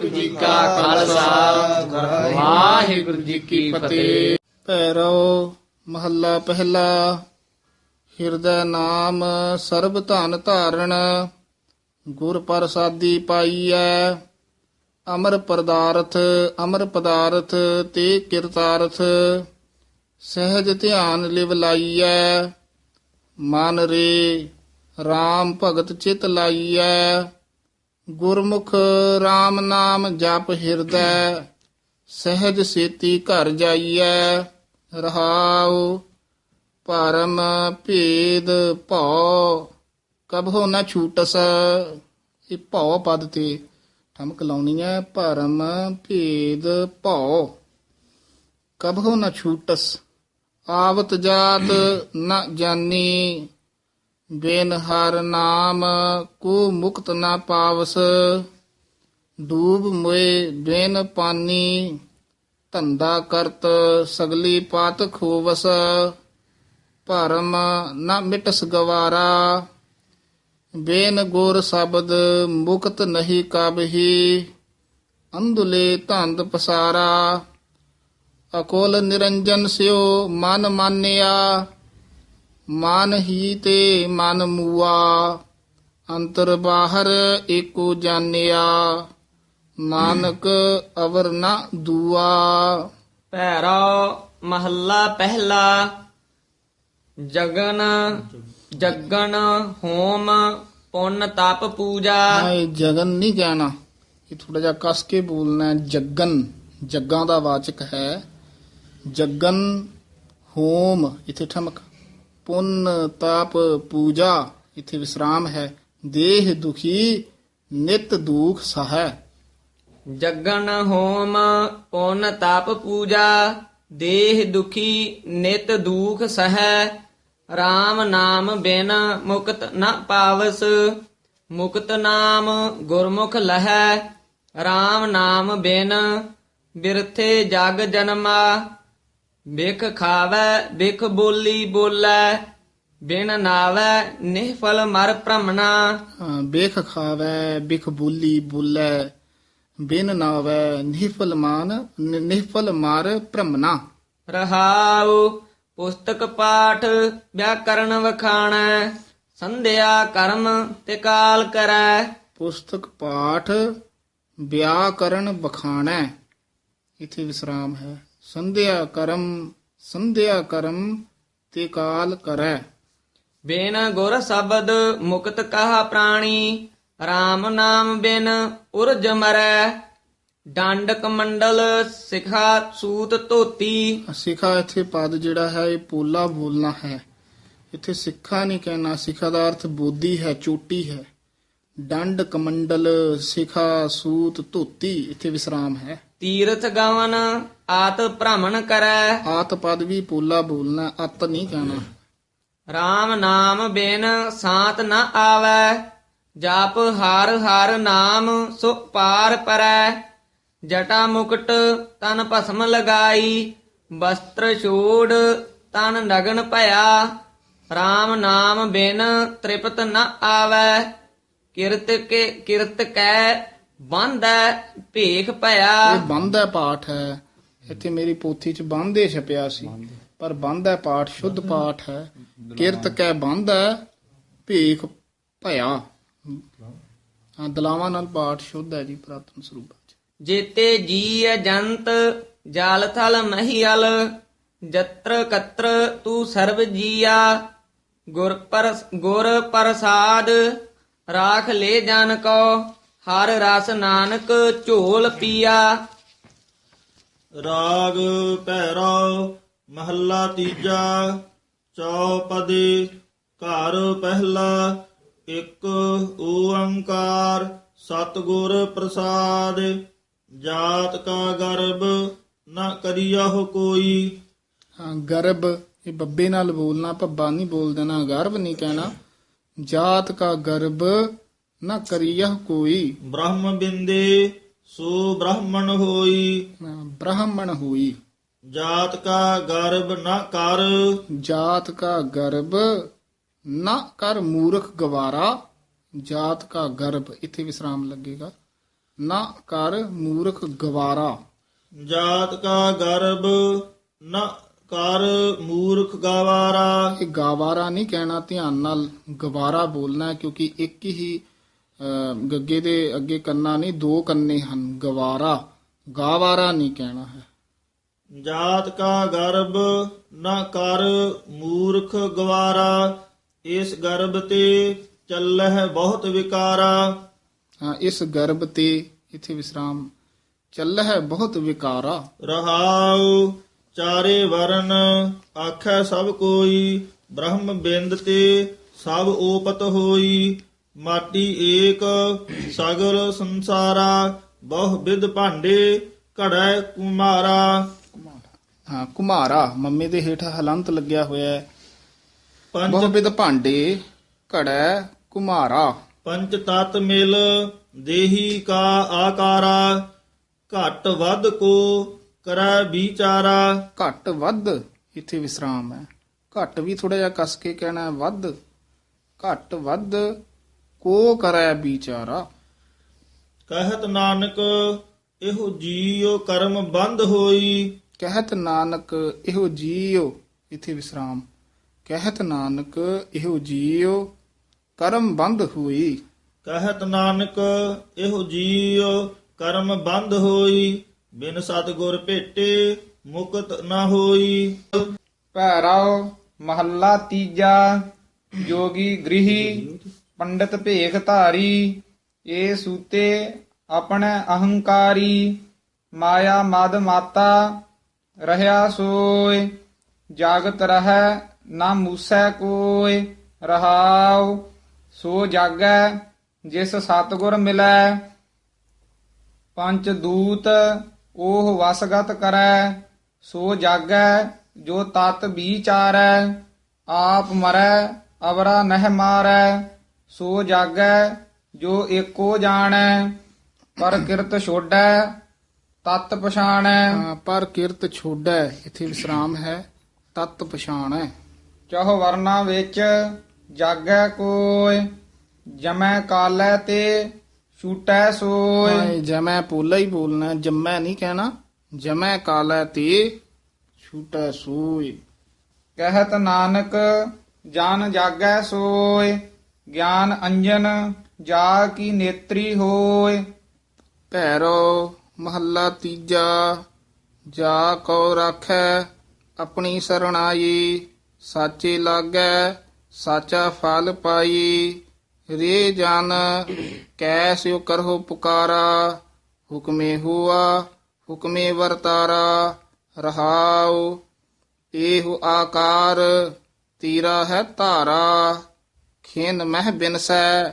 ਵਾਹਿਗੁਰੂ ਜੀ ਕਾ ਖਾਲਸਾ। ਵਾਹਿਗੁਰੂ ਜੀ ਕੀ ਫਤਿਹ। ਭੈਰਵ ਮਹੱਲਾ ਪਹਿਲਾ। ਹਿਰਦੈ ਨਾਮ ਸਰਬ ਧਨ ਧਾਰਣ। ਗੁਰ ਪ੍ਰਸਾਦੀ ਪਾਈਐ। ਅਮਰ ਪਦਾਰਥ ਅਮਰ ਪਦਾਰਥ ਤੇ ਕਿਰਤਾਰਥ। ਸਹਿਜ ਧਿਆਨ ਲਿਵ ਲਾਈਐ। ਮਨ ਰੇ RAM ਭਗਤ ਚਿਤ ਲਾਈਐ। ਗੁਰਮੁਖ RAM ਨਾਮ ਜਪ ਹਿਰਦੈ, ਸਹਿਜ ਸੇਤੀ ਘਰ ਜਾਈਐ, ਰਹਾਉ ਪਰਮ ਭੇਦ ਭਉ ਕਬਹੁ ਨ ਛੂਟਸ। ਇਹ ਭਉ ਪਦ ਤੇ ਠਮਕ ਲਾਉਣੀ ਹੈ ਭਰਮ ਭੇਦ ਭਉ ਕਬਹੁ ਨਾ ਛੂਟਸ। ਆਵਤ ਜਾਤ ਨਾ ਜਾਨੀ ਬੇਨ ਹਰ ਨਾਮ ਕੋ ਮੁਕਤ ਨਾ ਪਾਵਸ ਡੂਬ ਮੋਏ ਬੇਨ ਪਾਨੀ, ਧੰਦਾ ਕਰਤ ਸਗਲੀ ਪਾਤ ਖੋਵਸ, ਭਰਮ ਨਾ ਮਿਟਸ ਗਵਾਰਾ, ਬੇਨ ਗੁਰ ਸ਼ਬਦ ਮੁਕਤ ਨਹੀਂ ਕਬਹੀ, ਅੰਧੁਲੇ ਧੰਦ ਪਸਾਰਾ, ਅਕੋਲ ਨਿਰੰਜਨ ਸਿਓ ਮਨ ਮਾਨਿਆ ਮਨ ਹੀ ਤੇ ਮਨ ਮੂਆ ਅੰਤਰ ਬਾਹਰ ਏਕੋ ਜਾਣਿਆ ਨਾਨਕ ਅਵਰ ਨ ਦੂਆ। ਭੈਰੋ ਮਹੱਲਾ ਪਹਿਲਾ ਜਗਨ ਜਗਨ ਹੋਮ ਪੁੰਨ ਤਪ ਪੂਜਾ। ਹਾਂ, ਇਹ ਜਗਨ ਨਹੀਂ ਕਹਿਣਾ ਇਹ ਥੋੜਾ ਜਿਹਾ ਕਸ ਕੇ ਬੋਲਣਾ। ਜਗਨ ਜੱਗਾਂ ਦਾ ਵਾਚਕ ਹੈ। ਜਗਨ ਹੋਮ ਇਥੇ ਠਮਕ। ਪੁੰਨ ਤਾਪ ਪੂਜਾ, ਇਥੇ ਵਿਸਰਾਮ ਹੈ। ਦੇਹ ਦੁਖੀ, ਨਿਤ ਦੁਖ ਸਹੈ। ਜਗਨ ਹੋਮ, ਪੁੰਨ ਤਪ ਪੂਜਾ, ਦੇਹ ਦੁਖੀ, ਨਿਤ ਦੁਖ ਸਹੈ। RAM ਨਾਮ ਬਿਨ ਮੁਕਤ ਨ ਪਾਵਸ, ਮੁਕਤ ਨਾਮ ਗੁਰਮੁਖ ਲਹੈ। RAM ਨਾਮ ਬਿਨ ਬਿਰਥੇ ਜਗ ਜਨਮਾ ਬਿਖ ਖਾਵੈ ਬਿਖ ਬੋਲੀ ਬੋਲੈ ਬਿਨ ਨਾਵੈ ਨਿਹਫਲ ਮਰ ਭ੍ਰਮਣਾ। ਹਾਂ, ਬਿਖ ਖਾਵੈ ਬਿਖ ਬੋਲੀ ਬੋਲੇ ਬਿਨ ਨਾਵੈ ਨਿਹਫਲ ਮਾਨ ਨਿਹਫਲ ਮਾਰ ਭ੍ਰਮਨਾ ਰਹਾਉ ਪੁਸਤਕ ਪਾਠ ਵਿਆਕਰਣ ਵਖਾਣੈ ਸੰਧਿਆ ਕਰਮ ਤੇ ਕਾਲ ਕਰੈ। ਪੁਸਤਕ ਪਾਠ ਵਿਆਕਰਣ ਬਖਾਣੈ ਇਥੇ ਵਿਸਰਾਮ ਹੈ। ਸੰਧਿਆ ਕਰਮ ਸੰਧਿਆ ਕਰਮ ਤੇ ਕਾਲ ਕਰੈ। ਬਿਨ ਗੁਰ ਸ਼ਬਦ ਮੁਕਤ ਕਹਾ ਪ੍ਰਾਣੀ RAM ਨਾਮ ਬਿਨ ਉਰਜ ਮਰੈ। ਡੰਡਕ ਮੰਡਲ ਸਿਖਾ ਸੂਤ ਧੋਤੀ। ਸਿਖਾ ਇਥੇ ਪਦ ਜਿਹੜਾ ਹੈ ਇਹ ਪੋਲਾ ਬੋਲਣਾ ਹੈ। ਇਥੇ ਸਿੱਖਾ ਨਹੀਂ ਕਹਿਣਾ ਸਿਖਾ ਦਾ ਅਰਥ ਬੋਧੀ ਹੈ ਚੋਟੀ ਹੈ। ਡੰਡ ਕਮੰਡਲ ਸਿਖਾ ਸੂਤ ਧੋਤੀ ਇਥੇ ਵਿਸਰਾਮ ਹੈ। ਤੀਰਥ ਗਵਨ ਆਤ ਭ੍ਰਮਣ ਕਰੈ। ਆਤ ਪਦ ਵੀ ਪੋਲਾ ਬੋਲਣਾ ਅਤ ਨਹੀਂ ਕਹਿਣਾ। RAM ਨਾਮ ਬਿਨ ਸਾਤ ਨ ਆਵੈ। ਜਪ ਹਰ ਹਰ ਨਾਮ ਸੋ ਪਾਰ ਪਰੈ। ਜਟਾ ਮੁਕਟ ਤਨ ਭਸਮ ਲਗਾਈ ਵਸਤਰ ਛੋੜ ਤਨ ਨਗਨ ਭਇਆ। RAM ਨਾਮ ਬਿਨ ਤ੍ਰਿਪਤ ਨ ਆਵੈ। ਕਿਰਤ ਕੇ ਕਿਰਤ ਕੈ ਬੰਧੈ ਭੇਖ ਭਇਆ। ਇਹ ਬੰਦ ਹੈ ਪਾਠ ਹੈ। ਇੱਥੇ ਮੇਰੀ ਪੋਥੀ 'ਚ ਬੰਦੇ ਛਪਿਆ ਸੀ। ਪਰ ਬੰਦ ਹੈ ਪਾਠ ਸ਼ੁੱਧ ਪਾਠ ਹੈ। ਕਿਰਤ ਕੈ ਬੰਦ ਹੈ ਭੇਖ ਭਇਆ। ਹਾਂ ਦਲਾਵਾਂ ਨਾਲ ਪਾਠ ਸ਼ੁੱਧ ਹੈ ਜੀ ਪ੍ਰਾਤਨ ਸਰੂਪ ਚ। ਜੇਤੇ ਜੀ ਜੰਤ ਜਾਲ ਥਲ ਮਹੀਲ ਜਤਰ ਕਤਰ ਤੂੰ ਸਰਬ ਜੀਆ। ਗੁਰ ਪਰ ਗੁਰ ਪ੍ਰਸਾਦ ਰਾਖ ਲੈ ਜਨ ਕੋ। ਹਰ ਰਸ ਨਾਨਕ ਝੋਲ ਪੀਆ। ਰਾਗ ਭੈਰਵ ਮਹੱਲਾ ਤੀਜਾ ਚੌਪਦੀ ਘਰ ਪਹਿਲਾ ਇੱਕ ਓੰਕਾਰ ਸਤਿਗੁਰ ਪ੍ਰਸਾਦ। ਜਾਤ ਕਾ ਗਰਬ ਨਾ ਕਰਿਆਹੁ ਕੋਈ। ਹਾਂ ਗਰਭ ਇਹ ਬੱਬੇ ਨਾਲ ਬੋਲਣਾ ਭੱਬਾ ਨਹੀਂ ਬੋਲ ਦੇਣਾ ਗਰਭ ਨਹੀਂ ਕਹਿਣਾ। ਜਾਤ ਕਾ ਗਰਭ ਨਾ ਕਰੀਯਹ ਕੋਈ। ਬ੍ਰਹਮ ਬਿੰਦੇ ਸੋ ਬ੍ਰਾਹਮਣ ਹੋਈ। ਬ੍ਰਾਹਮਣ ਹੋਈ। ਜਾਤ ਕਾ ਗਰਬ ਨਾ ਕਰ। ਜਾਤ ਕਾ ਗਰਭ ਨਾ ਕਰ ਮੂਰਖ ਗਵਾਰਾ। ਜਾਤ ਕਾ ਗਰਭ ਇੱਥੇ ਵਿਸਰਾਮ ਲੱਗੇਗਾ। ਨਾ ਕਰ ਮੂਰਖ ਗਵਾਰਾ। ਜਾਤ ਕਾ ਗਰਭ ਨ ਕਰ ਮੂਰਖ ਗਵਾਰਾ। ਇਹ ਗਾਵਾਰਾ ਨਹੀਂ ਕਹਿਣਾ ਧਿਆਨ ਨਾਲ ਗਵਾਰਾ ਬੋਲਣਾ ਕਿਉਂਕਿ ਇੱਕ ਹੀ ਗੱਗੇ ਦੇ ਅੱਗੇ ਕੰਨਾ ਨਹੀਂ ਦੋ ਕੰਨੇ ਹਨ ਗਵਾਰਾ। ਗਾਵਾਰਾ ਨਹੀਂ ਕਹਿਣਾ ਹੈ। ਜਾਤ ਕਾ ਗਰਭ ਨ ਕਰ ਮੂਰਖ ਗਵਾਰਾ ਇਸ ਗਰਭ ਤੇ ਚੱਲਹਿ ਬਹੁਤ ਵਿਕਾਰਾ। ਹਾਂ ਇਸ ਗਰਭ ਤੇ ਇਥੇ ਵਿਸਰਾਮ। ਚੱਲ ਹੈ ਬਹੁਤ ਵਿਕਾਰਾ। ਰਹਾਉ ਚਾਰੇ ਵਰਨ ਆਖੈ ਸਭ ਕੋਈ ਬ੍ਰਹਮ ਬਿੰਦ ਤੇ ਸਭ ਓਪਤ ਹੋਈ। ਮਾਟੀ ਏਕ ਸਗਲ ਸੰਸਾਰਾ ਬਹੁ ਵਿਦ ਭਾਂਡੇ ਘੜੈ ਕੁਮਾਰਾ। ਹਾਂ ਕੁਮਾਰਾ ਮੰਮੇ ਦੇ ਹੇਠ ਹਲੰਤ ਲੱਗਿਆ ਹੋਇਆ ਹੈ। ਪੰਜ ਬਹੁ ਭਾਂਡੇ ਘੜੈ ਕੁਮਾਰਾ। ਪੰਚ ਤਤ ਮਿਲ ਦੇਹੀ ਕਾ ਆਕਾਰਾ। ਘਟ ਵੱਧ ਕੋ ਕਰੈ ਵਿਚਾਰਾ। ਘੱਟ ਵੱਧ ਇੱਥੇ ਵਿਸਰਾਮ ਹੈ। ਘੱਟ ਵੀ ਥੋੜਾ ਜਿਹਾ ਕਸ ਕੇ ਕਹਿਣਾ ਹੈ ਵੱਧ। ਘੱਟ ਵੱਧ ਕੋ ਕਰੈ ਵਿਚਾਰਾ? ਕਹਿਤ ਨਾਨਕ ਇਹੋ ਜੀਉ ਕਰਮ ਬੰਦ ਹੋਈ। ਕਹਿਤ ਨਾਨਕ ਇਹੋ ਜੀਉ ਇੱਥੇ ਵਿਸਰਾਮ। ਕਹਿਤ ਨਾਨਕ ਇਹੋ ਜੀਉ ਕਰਮ ਬੰਦ ਹੋਈ। ਕਹਿਤ ਨਾਨਕ ਇਹੋ ਜੀਉ ਕਰਮ ਬੰਦ ਹੋਈ। ਬਿਨ ਸਤਗੁਰ ਭੇਟੇ ਮੁਕਤ ਨਾ ਹੋਈ। ਭੈਰਵ ਮਹੱਲਾ ਤੀਜਾ ਜੋਗੀ ਗ੍ਰਹੀ। ਪੰਡਤ ਭੇਖ ਧਾਰੀ, ਏ ਸੂਤੇ ਆਪਣੇ ਅਹੰਕਾਰੀ, ਮਾਇਆ ਮਦ ਮਾਤਾ, ਰਹਿਆ ਸੋਏ, ਜਾਗਤ ਰਹੈ ਨਾ ਮੂਸੈ ਕੋਇ ਰਹਾਉ, ਸੋ ਜਾਗੈ ਜਿਸ ਸਤਗੁਰ ਮਿਲੈ, ਪੰਚ ਦੂਤ ਉਹ ਵਸਗਤ ਕਰੈ, ਸੋ ਜਾਗੈ ਜੋ ਤਤ ਵਿਚਾਰੈ ਆਪ ਮਰੈ, ਅਵਰਾ ਨਹਿ ਮਾਰੈ। ਸੋ ਜਾਗੈ ਜੋ ਏਕੋ ਜਾਣੈ ਪਰ ਕਿਰਤ ਛੋਡੈ ਤਤ ਪਛਾਣੈ। ਹਾਂ, ਪਰ ਕਿਰਤ ਛੋੜੈ ਇੱਥੇ ਵਿਸਰਾਮ ਹੈ ਤਤ ਪਛਾਣੈ। ਚਹੁ ਵਰਨਾ ਵਿੱਚ ਜਾਗੈ ਕੋਇ ਜਮੈ ਕਾਲੈ ਤੇ ਛੂਟੈ ਸੋਇ। ਇਹ ਜਮੈ ਪੋਲਾ ਹੀ ਬੋਲਣਾ ਜਮੈ ਨਹੀਂ ਕਹਿਣਾ ਜਮੈ ਕਾਲੈ ਤੇ ਛੂਟੈ ਸੋਈ ਕਹਿਤ ਨਾਨਕ ਜਨ ਜਾਗੈ ਸੋਇ। ਗਿਆਨ ਅੰਜਨ, ਜਾ ਕੀ ਨੇਤਰੀ ਹੋਏ। ਭੈਰੋ, ਮਹੱਲਾ ਤੀਜਾ, ਜਾ ਕੋ ਰਾਖੈ, ਆਪਣੀ ਸਰਣਾਈ, ਸਾਚੇ ਲਾਗੈ, ਸਾਚਾ ਫਲ ਪਾਈ। ਰੇ ਜਨ ਕੈਸਿਓ ਕਰਹੁ ਪੁਕਾਰਾ, ਹੁਕਮੇ ਹੁਆ, ਹੁਕਮੇ ਵਰਤਾਰਾ, ਰਹਾਉ। ਇਹੋ ਆਕਾਰ, ਤੀਰਾ ਹੈ ਧਾਰਾ। ਖੇਨ ਮਹਿ ਬਿਨਸੈ,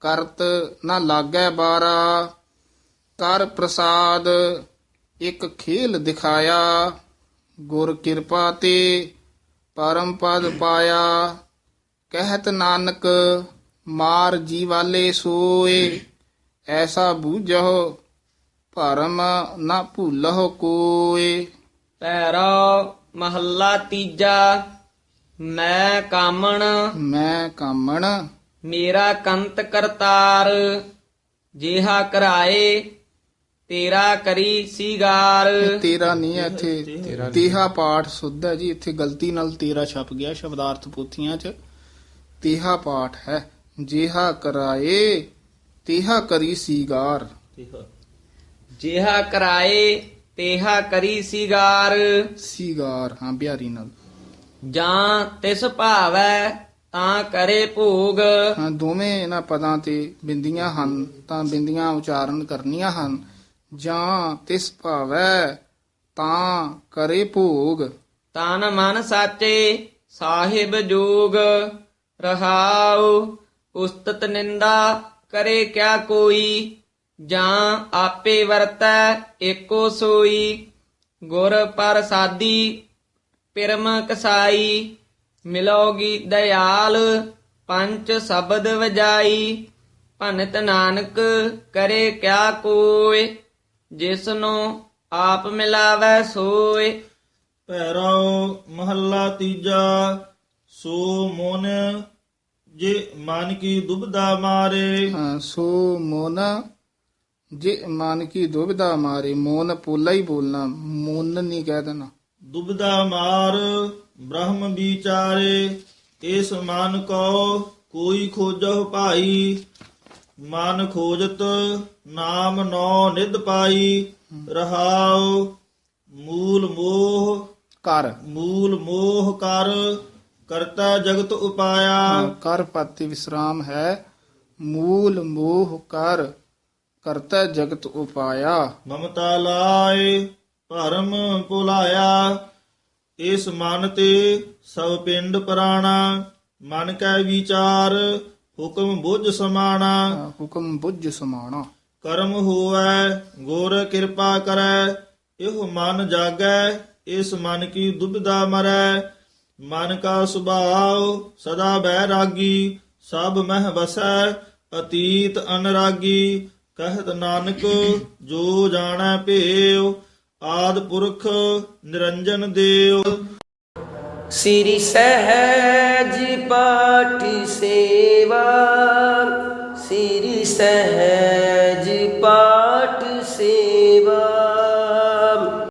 ਕਰਤ ਨਾ ਲਾਗੈ ਬਾਰਾ, ਕਰ ਪ੍ਰਸਾਦ ਇੱਕ ਖੇਲ ਦਿਖਾਇਆ। ਗੁਰ ਕਿਰਪਾ ਤੇ ਪਰਮ ਪਦ ਪਾਇਆ। ਕਹਿਤ ਨਾਨਕ, ਮਾਰ ਜੀ ਵਾਲੇ ਸੋਏ। ਐਸਾ ਬੂਝੋ ਭਰਮ ਨਾ ਭੁੱਲਹੁ ਕੋਏ। ਪੈਰਾ ਮਹੱਲਾ ਤੀਜਾ। ਮੈਂ ਕਾਮਣ। ਮੈਂ ਕਾਮਣ। ਮੇਰਾ ਕੰਤ ਕਰਤਾਰ ਜਿਹਾ ਕਰਾਏ ਤੇਰਾ ਕਰੀ ਸੀਗਾਰ। ਤੇਰਾ ਨਹੀਂ ਹੈ ਇੱਥੇ। ਤੇਹਾ ਪਾਠ ਸੁੱਧ ਹੈ ਜੀ। ਇੱਥੇ ਗਲਤੀ ਨਾਲ ਤੇਰਾ ਛਪ ਗਿਆ ਸ਼ਬਦਾਰਥ ਪੋਥੀਆਂ 'ਚ। ਤੇਹਾ ਪਾਠ ਹੈ। ਜਿਹਾ ਕਰਾਏ ਤੇਹਾ ਕਰੀ ਸੀਗਾਰ। ਜਿਹਾ ਕਰਾਏ ਤੇਹਾ ਕਰੀ ਸੀਗਾਰ। ਸੀਗਾਰ। ਹਾਂ ਬਿਹਾਰੀ ਨਾਲ। ਜਾਂ ਤਿਸ ਭਾਵੈ ਤਾਂ ਕਰੇ ਭੋਗ। ਹਾਂ ਦੋਵੇਂ ਇਹਨਾਂ ਪਦਾਂ ਤੇ ਬਿੰਦੀਆਂ ਹਨ ਤਾਂ ਬਿੰਦੀਆਂ ਉਚਾਰਨ ਕਰਨੀਆਂ ਹਨ। ਜਾਂ ਤਿਸ ਭਾਵੈ ਤਾਂ ਕਰੇ ਭੋਗ। ਤਨ ਮਨ ਸਾਚੇ ਸਾਹਿਬ ਜੋਗ ਰਹਾਉ ਉਸਤਤ ਨਿੰਦਾ ਕਰੇ ਕਿਆ ਕੋਈ ਜਾਂ ਆਪੇ ਵਰਤੈ ਏਕੋ ਸੋਈ। ਗੁਰ ਪ੍ਰਸਾਦੀ ਪਿਰਮ ਕਸਾਈ ਮਿਲੋਗੀ ਦਇਆਲ ਪੰਜ ਸ਼ਬਦ ਵਜਾਈ। ਭਨਤ ਨਾਨਕ ਕਰੇ ਕਿਆ ਕੋਇ ਜਿਸਨੂੰ ਆਪ ਮਿਲਾਵੈ ਸੋਏ ਭੈਰਵ ਮਹੱਲਾ ਤੀਜਾ ਸੋ ਮੋਨ ਜੇ ਮਨ ਕੀ ਦੁਬਦਾ ਮਾਰੇ। ਹਾਂ, ਸੋ ਮੋਨ ਜੇ ਮਨ ਕੀ ਦੁਬਿਧਾ ਮਾਰੇ। ਮੋਨ ਪੋਲਾ ਹੀ ਬੋਲਣਾ ਮੋਨ ਨਹੀਂ ਕਹਿ ਦੇਣਾ। ਦੁਬਦਾ ਮਾਰ ਬ੍ਰਹਮ ਵਿਚਾਰੇ ਇਸ ਮਨ ਕੋ ਕੋਈ ਖੋਜਹੁ ਭਾਈ। ਮਨ ਖੋਜਤ ਨਾਮ ਨੌ ਨਿਧ ਪਾਈ। ਰਹਾਉ ਮੂਲ ਮੋਹ ਕਰ। ਮੂਲ ਮੋਹ ਕਰ ਕਰਤਾ ਜਗਤ ਉਪਾਇਆ। ਕਰ ਪਾਤੀ ਵਿਸਰਾਮ ਹੈ ਮੂਲ ਮੋਹ ਕਰ ਕਰਤਾ ਜਗਤ ਉਪਾਇਆ। ਮਮਤਾ ਲਾਏ ਭਰਮ ਭੁਲਾਇਆ। ਇਸ ਮਨ ਤੇ ਸਭ ਪਿੰਡ ਪ੍ਰਾਣਾ ਮਨ ਕੈ ਵਿਚਾਰ ਹੁਕਮ ਬੁੱਝ ਸਮਾਣਾ। ਹੁਕਮ ਬੁੱਝ ਸਮਾਣਾ। ਕਰਮ ਹੋਵੈ ਗੁਰ ਕਿਰਪਾ ਕਰੈ ਇਹੋ ਮਨ ਜਾਗੈ ਇਸ ਮਨ ਕੀ ਦੁਬਿਧਾ ਮਰੈ। ਮਨ ਕਾ ਸੁਭਾਵ ਸਦਾ ਬੈਰਾਗੀ ਸਭ ਮਹਿ ਵਸੈ ਅਤੀਤ ਅਨਰਾਗੀ। ਕਹਿਤ ਨਾਨਕ ਜੋ ਜਾਣੈ ਭੇਉ ਆਦ ਪੁਰਖ ਨਿਰੰਜਨ ਦੇਵ। ਸ੍ਰੀ ਸਹਿਜ ਪਾਠੀ ਸੇਵਾ ਸ੍ਰੀ ਸਹਿਜ ਪਾਠ ਸੇਵਾ।